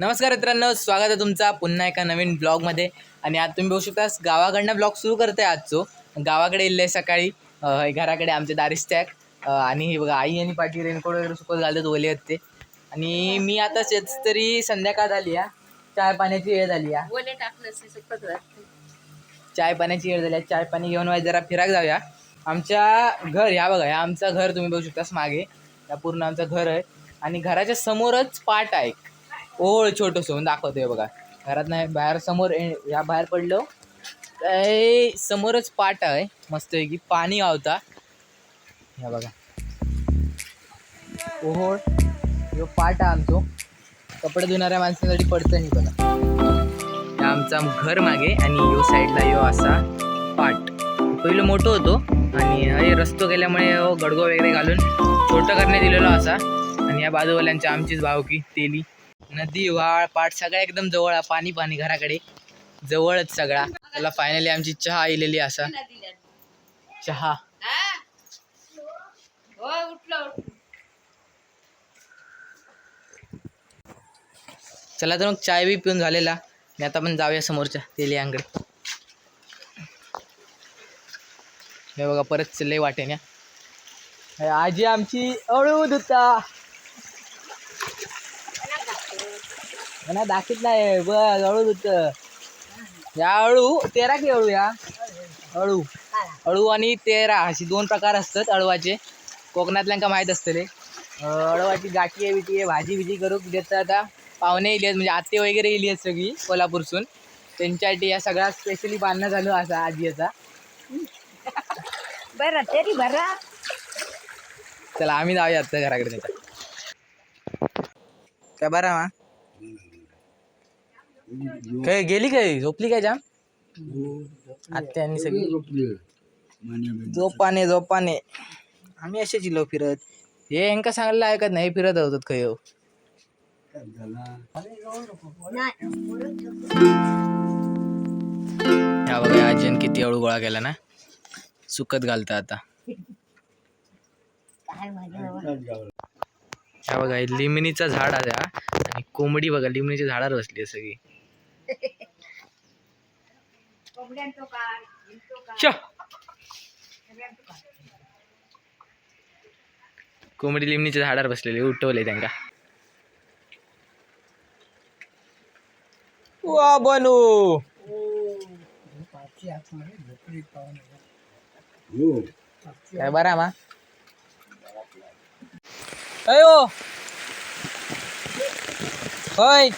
नमस्कार मित्रांनो स्वागत आहे तुमचा पुन्हा एका नवीन ब्लॉगमध्ये आणि आज तुम्ही बघू शकता गावाकडनं ब्लॉग सुरू करते आजचो. गावाकडे इल्ले सकाळी घराकडे आमचे दारिस्त्याक आणि हे बघा आई आणि पाठी रेनकोट वगैरे सुकत घालतात ओले आहेत ते आणि मी आता शेत तरी संध्याकाळ झाली या चाय पाण्याची वेळ झाली या चाय पाण्याची वेळ झाली आहे. चाय पाणी घेऊन जरा फिराक जाऊया. आमच्या घर ह्या बघा ह्या आमचं घर तुम्ही बघू शकतास मागे. या पूर्ण आमचं घर आहे. आणि घराच्या समोरच पाट आहे ओळ छोटंसं म्हणून दाखवतोय बघा. घरात नाही बाहेर समोर ए- ह्या बाहेर पडलो. ए समोरच पाट आहे. मस्त की पाणी गावता ह्या बघा. ओहोळ. ह्यो पाट आहे आमचो कपडे धुणाऱ्या माणसांसाठी पडतं नाही बघा. आमचा घर मागे आणि यो साईडला यो असा पाट. पहिलं मोठं होतो आणि हे रस्तो गेल्यामुळे गडगो वगैरे घालून छोटं करण्यात दिलेलो असा. आणि या बाजूवाल्यांच्या आमचीच भावकी तेली. नदी व्हाळ पाट सगळं एकदम जवळ पाणी पाणी घराकडे. जवळच सगळा. त्याला फायनली आमची चहा आलेली असा. चहा. चला तर मग चाय बी पिऊन झालेला. मी आता पण जाऊया समोरच्या तेलियांकडे. हे बघा परत चाललंय वाटेने. आजी आमची अळू दुता मला दाखीत नाही बघ अळू दुत या अळू तेरा की अळू या? अळू अळू आणि तेरा अशी दोन प्रकार असतात अळवाचे कोकणातल्यांका माहीत असतले अळवाची गाठी आहे बिटी आहे भाजी बिजी करूक देतात आता पाहुणे येली आहेत म्हणजे आते वगैरे येली आहेत सगळी कोल्हापूरसून. त्यांच्यासाठी या सगळा स्पेशली बांधणं झालं असा आजी याचा बरं तरी बरं. चला आम्ही जाऊया आता घराकडे त्याच्या काय बरा मा? काय गेली काय? झोपली काय जाम? आत्यांनी सगळी. झोपाने झोपाने. आम्ही असेच इलो फिरत. हे यांका सांगायला ऐकत नाही हे फिरत होतात खय हो. ह्या बघा आजीन किती अळू गोळा केला ना. सुकत घालता आता. ह्या बघा हे लिमणीचा झाड आहे हा. आणि कोंबडी बघा लिमणीच्या झाडावर बसली आहे सगळी श. कोंबडी लिमणीच्या झाडावर बसलेली उठवले त्यांना वा बनू. काय बरा मा? अयो. होय.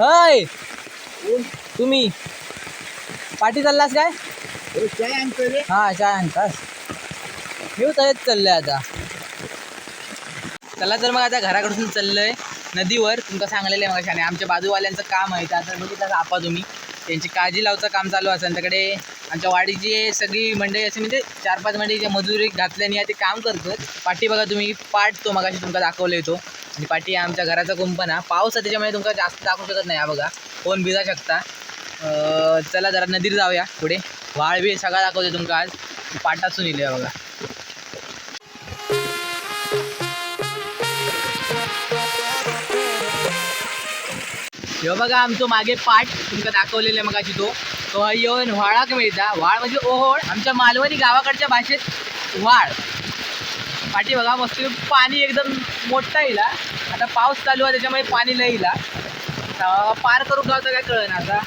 होय. तुम्ही? पाठी चाललास काय? हा चाय आणतास. मी तयात चाललंय आता. चला तर मग आता घराकडून चाललंय. नदीवर तुमका सांगलेलं आहे मग आणि आमच्या बाजूवाल्यांचं काम आहे ते आता बघितलं आपा तुम्ही. त्यांची काळजी लावचं काम चालू असं त्यांच्याकडे आमच्या वाडीची सगळी मंडळी असे म्हणजे चार पाच मंडळी जे मजुरी घातल्याने ते काम करतात. पाठी बघा तुम्ही. पाठ तो मगाशी तुमका दाखवलं येतो आणि पाठी आमच्या घराचा कुंपण हा पाऊस आहे त्याच्यामुळे तुमचा जास्त दाखवू शकत नाही. हा बघा कोण भिजा शकता. चला जरा नदीर जाऊया पुढे. वाळ बी सगळा दाखवतो तुमका आज. पाटासून इले बघा. ह्यो बघा आमचो मागे पाठ तुमका दाखवलेले मगाशी तो. तो येऊन व्हाळाक मिळता. व्हाळ म्हणजे ओहोळ. आमच्या मालवणी गावाकडच्या भाषेत व्हाळ. पाठी बघा मस्त पाणी एकदम मोठा येईला आता पाऊस चालू आहे त्याच्यामुळे पाणी नाही येईल पार करून गावचं काय कळलं ना आता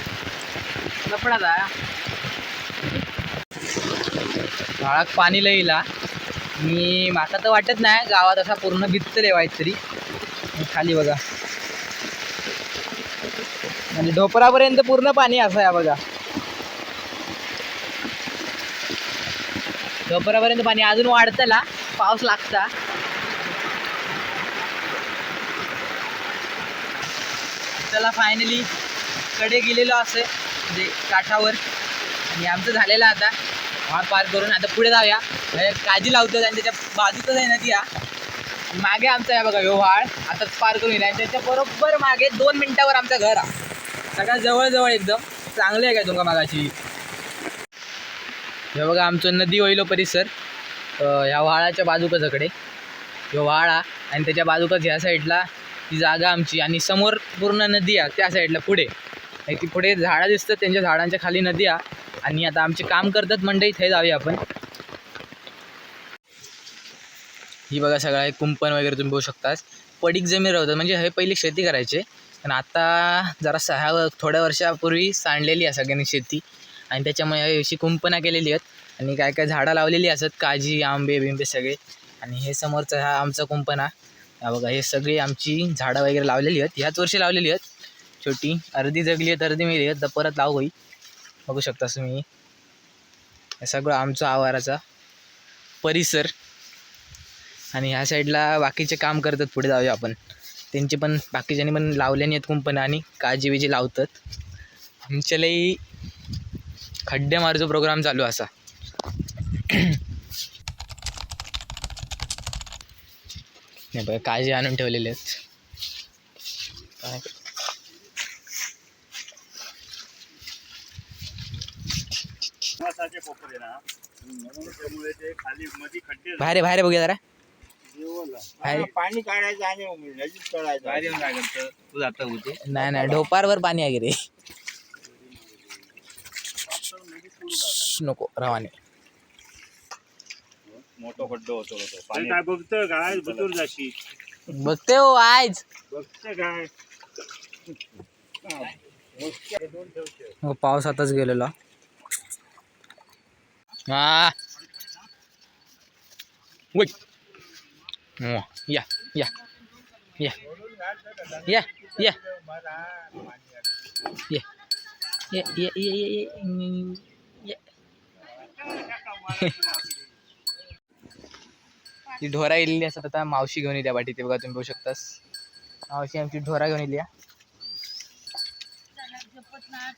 लफडाचा गाळात पाणी लय येईल मी माका तर वाटत नाही गावात असा पूर्ण भित्त रेवायच तरी. खाली बघा. म्हणजे ढोपरापर्यंत पूर्ण पाणी असं आहे बघा. ढोपरापर्यंत पाणी अजून वाढतला पाऊस लागता. चला फायनली कडे गेलेलो असे म्हणजे काठावर. आणि आमचं झालेलं आता. वाट पार करून आता पुढे जाऊया. काळजी लावतो आणि त्याच्या बाजूतच आहे ना ती हा. मागे आमचा आहे बघा व्यवहार आताच पार करून येईल आणि त्याच्या बरोबर मागे दोन मिनिटावर आमचं घर आहे सगळ्यात जवळजवळ एकदम चांगले आहे काय तुमका मागाची हे बघा आमचं नदी होईल परिसर. ह्या व्हाळाच्या बाजूकचकडे ह्यो व्हाळा आणि त्याच्या बाजूकच ह्या साईडला ती जागा आमची आणि समोर पूर्ण नदी आहे त्या साईडला पुढे. ती पुढे झाडं दिसतात त्यांच्या झाडांच्या खाली नदी आहे आणि आता आमचे काम करतात मंडई इथे जाऊया आपण. ही बघा सगळं कुंपण वगैरे तुम्ही बघू शकता पडीक जमीन राहतात म्हणजे हे पहिले शेती करायचे. पण आता जरा सहा थोड्या वर्षापूर्वी सांडलेली आहे सगळ्यांनी शेती. आणि त्याच्यामुळे हे अशी कुंपणा केलेली आहेत. आणि काय काय झाडं लावलेली असतात काजी आंबे बिंबे सगळे. आणि हे समोरचा हा आमचा कुंपणा हा. बघा हे सगळी आमची झाडं वगैरे लावलेली आहेत. ह्याच वर्षी लावलेली आहेत. छोटी अर्धी जगली आहेत अर्धी मेली आहेत. तर परत लाव होई बघू शकता तुम्ही. हे सगळं आमचा आवाराचा परिसर. आणि ह्या साईडला बाकीचे काम करतात पुढे जाऊया आपण. त्यांचे पण बाकीच्यांनी पण लावल्याने आहेत कुंपणं आणि काजी बिजी लावतात. आमच्यालाही खड्डे मारूचा प्रोग्राम चालू असा. नाही बघा काळजी आणून ठेवलेले आहेत. काय? भारे बघे जरा. पाणी काढायचं आणि नाही नाही ढोपारवर पाणी आहे रे? नको रवाने. मोठा खड्डो होतो पाणी. काय बघतं काय बघून जाशी. बघते हो आज. बघतं काय हो पाऊस आताच गेलेला. हा. वै. हो, या या या. या या. या या या या या. या ती ढोरा गेलेली असतात आता मावशी घेऊन येत्या बाटी ते बघा तुम्ही बघू शकतास. मावशी आमची ढोरा घेऊन येली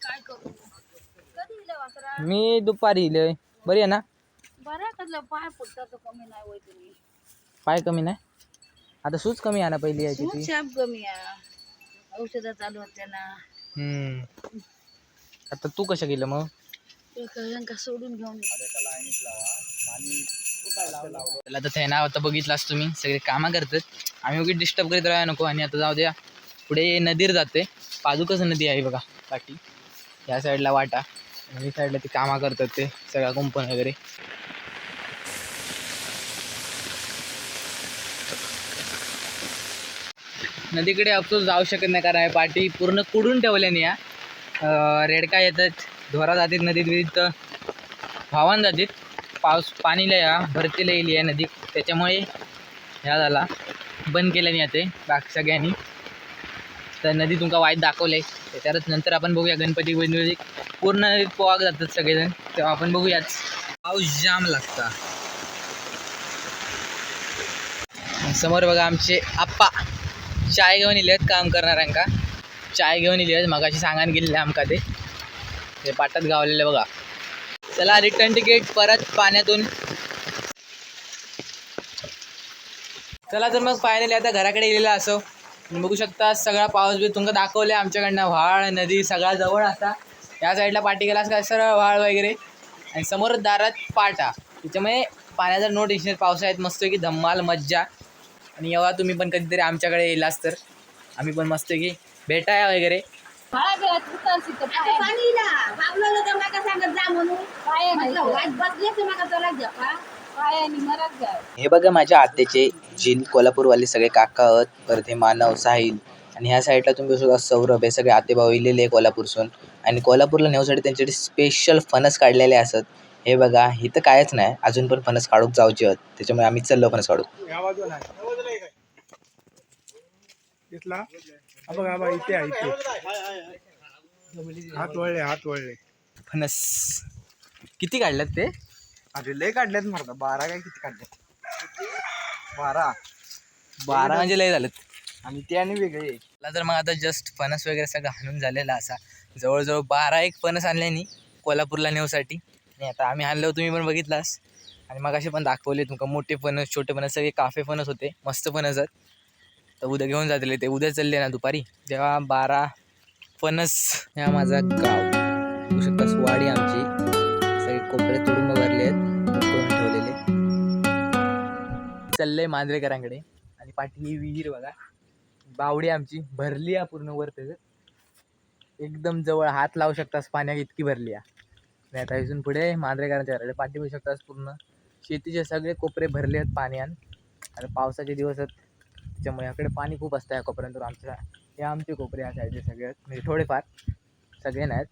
काय करू कधी इलं वासरा मी दुपारी इले. बरी आहे ना? पाय कमी नाही? होय तुम्ही पाय कमी नाही आता सूज कमी आहे ना पहिली याची ती? कमी आहे. औषधं चालू होते ना. हम्म. आता तू कसं केलं मग? सोडून घेऊन. त्याला तर थैना आता बघितलास तुम्ही सगळे कामं करतात. आम्ही उगी डिस्टर्ब करीत राहा नको आणि आता जाऊ द्या. पुढे नदीर जाते पादुकच नदी आहे बघा पाठी ह्या साईडला वाटा. आणि साईडला ते कामं करतात ते सगळा कुंपण वगैरे. नदीकडे अफसोस जाऊ शकत नाही कारण पाठी पूर्ण कुडून ठेवल्याने या रेडका येतात ढोरा जातात नदीत विहिरीत भावान जातात. पाऊस पाणीला या भरतीला येईल या नदी त्याच्यामुळे ह्या झाला. बंद केल्याने ते बाकी सगळ्यांनी. तर नदी तुमका वाईट दाखवले त्याच्यावरच नंतर आपण बघूया गणपती गणपती पूर्ण नदीत पोवाक जातात सगळेजण. तेव्हा आपण बघूयाच. पाऊस जाम लागता. समोर बघा आमचे आप्पा. चाय घेऊन इले आहेत काम करणाऱ्यांका. चाय घेऊन इले आहेत मगाशी सांगान गेलेले आमका ते. ते पाटात गावलेले बघा. चला रिटर्न तिकीट परत पाण्यातून. चला तर मग फायनली आता घराकडे गेलेला असो. तुम्ही बघू शकता सगळा पाऊस बी तुमका दाखवले आमच्याकडनं. व्हाळ नदी सगळा जवळ असा या साईडला पाठी गेला काय सरळ व्हाळ वगैरे. आणि समोर दारात पाटा. त्याच्यामुळे पाण्याचा नो टेन्शन पावसाळ्यात मस्त की धम्माल मज्जा. आणि एवढा तुम्ही पण कधीतरी आमच्याकडे येलास तर. आम्ही पण मस्त की. भेटाया वगैरे. बाळा बिळा तुटतं असेल तर पाय म्हटलं, वाट बसले तर माका चला घ्या पा. पाय आणि मरात घ्या हे बघा माझ्या आत्याचे जिन कोल्हापूरवाले सगळे काका आहेत परत हे मानव साहिल. आणि ह्या साईडला तुम्ही बघू शकता सौरभ हे सगळे आते भाऊ इलेले कोल्हापूरसून आणि कोल्हापूरला नेऊसाठी त्यांच्यासाठी स्पेशल फणस काढलेले असत. हे बघा इथं कायच नाही. अजून पण फणस काढूक जाऊचे आहेत. त्याच्यामुळे आम्ही चाललो फणस काढू या बघ बघ इथे आहे इथे. हात वळले हात वळले. फणस. किती काढल्यात ते? अरे लय काढल्यात मारता बारा काय किती काढल्यात? बारा. बारा म्हणजे लय झालेत. आणि ते आणि वेगळे. तर मग आता जस्ट फणस वगैरे सगळं आणून झालेला असा. जवळजवळ बारा एक फणस आणल्यानी कोल्हापूरला नेऊसाठी. आणि आता आम्ही आणलो तुम्ही पण बघितलास. आणि मग असे पण दाखवले तुमका मोठे फणस छोटे फणस सगळे काफे फणस होते. मस्त फणस आहेत. तर उद्या घेऊन जातले ते. उद्या चालले ना दुपारी. जेव्हा बारा फणस ह्या माझा गाव. बघू शकतास वाडी आमची. सगळे कोपरे तुडुंब भरले आहेत. करून ठेवलेले. चाललंय मांजरेकरांकडे. आणि पाठी ही विहीर बघा. बावडी आमची. भरली आहे पूर्ण वर त्याच्यात एकदम जवळ हात लावू शकतास पाण्यात इतकी भरली आहे नाही आता इथून पुढे मांजरेकरांच्या घराकडे पाठी होऊ शकतास पूर्ण. शेतीचे सगळे कोपरे भरले आहेत पाण्यान आणि पावसाचे दिवस आहेत. त्याच्यामुळे याकडे पाणी खूप असतं या कोपऱ्यानंतर आमच्या हे आमचे कोपरे या साईडचे सगळे म्हणजे थोडेफार सगळे नाहीत.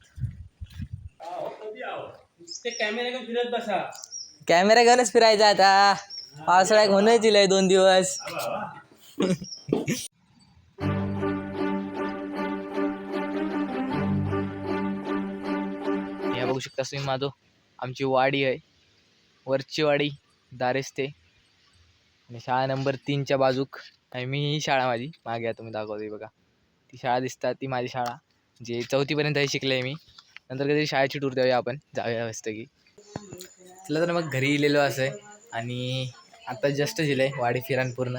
कॅमेरा घेऊन फिरत बसा. कॅमेरा घेऊनच फिरायचा आता. पावसाळ्यात होणंच दिलंय दोन दिवस. या बघू शकता तुम्ही माझो आमची वाडी आहे. वरची वाडी दारेस्ते. आणि शाळा नंबर तीनच्या बाजूक आणि मी ही शाळा माझी. मागे आता तुम्ही दाखवते बघा. ती शाळा दिसतात ती माझी शाळा. जे चौथीपर्यंत शिकले मी. नंतर कधी शाळेची टूर देऊया आपण. जाऊया मस्त की. चला तर मग घरी गेलेलो असं आहे आणि आता जस्ट दिलं आहे वाडी फिरान पूर्ण.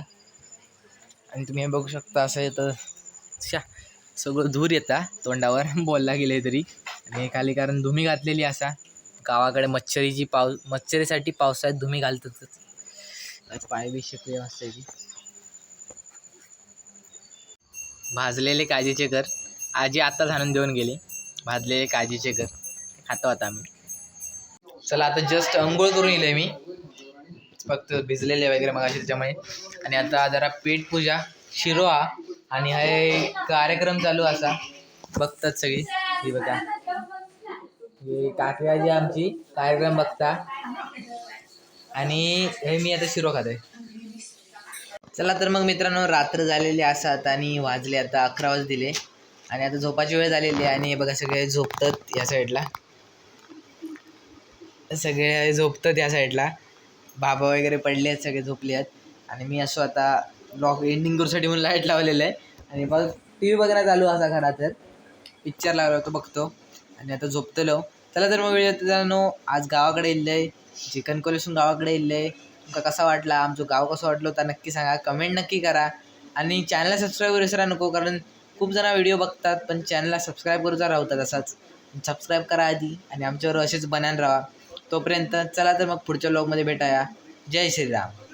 आणि तुम्ही हे बघू शकता असं आहे तर शा सगळं धूर येता तोंडावर. बोलला गेले तरी. आणि खाली कारण धुमी घातलेली असा. गावाकडे मच्छरीची पाव मच्छरीसाठी पावसाळ्यात धुमी घालतातच. पाय बी शिकले मस्त आहे की. भाजलेले काजीचे कर आजी आत्ताच आणून देऊन गेली. भाजलेले काजीचे कर खातो आता आम्ही. चला आता जस्ट अंघोळ करून येईल मी. फक्त भिजलेले वगैरे मग त्याच्यामुळे. आणि आता जरा पेट पूजा शिरोहा आणि हे कार्यक्रम चालू असा. बघतात सगळी. ही बघा. ही आजी आमची. कार्यक्रम बघता. आणि हे मी आता शिरो खातोय. चला तर मग मित्रांनो रात्र झालेली असतात आणि वाजले आता अकरा वाज दिले आणि आता झोपाची वेळ झालेली आहे आणि बघा सगळे झोपतात या साईडला. सगळे झोपतात या साईडला. बाबा वगैरे पडले आहेत सगळे झोपले आहेत. आणि मी असो आता ब्लॉग एंडिंग करूसाठी म्हणून लाइट लावलेलं आहे. आणि बघ टी व्ही बघणं चालू असा खरा तर. पिक्चर लावला होतो बघतो. आणि आता झोपतलो. चला तर मग वेळ आज गावाकडे येलं आहे चिकन कोलेसून गावाकडे येईल आहे तुमका कसा वाटला आमचं गाव कसं वाटलं होता नक्की सांगा. कमेंट नक्की करा. आणि चॅनलला सबस्क्राईब करू विसरा नको कारण खूप जण व्हिडिओ बघतात पण चॅनलला सबस्क्राईब करूचा राहतात असाच सबस्क्राईब करा आधी आणि आमच्यावर असेच बनान राहा. तोपर्यंत चला तर मग पुढच्या ब्लॉगमध्ये भेटाया. जय श्रीराम.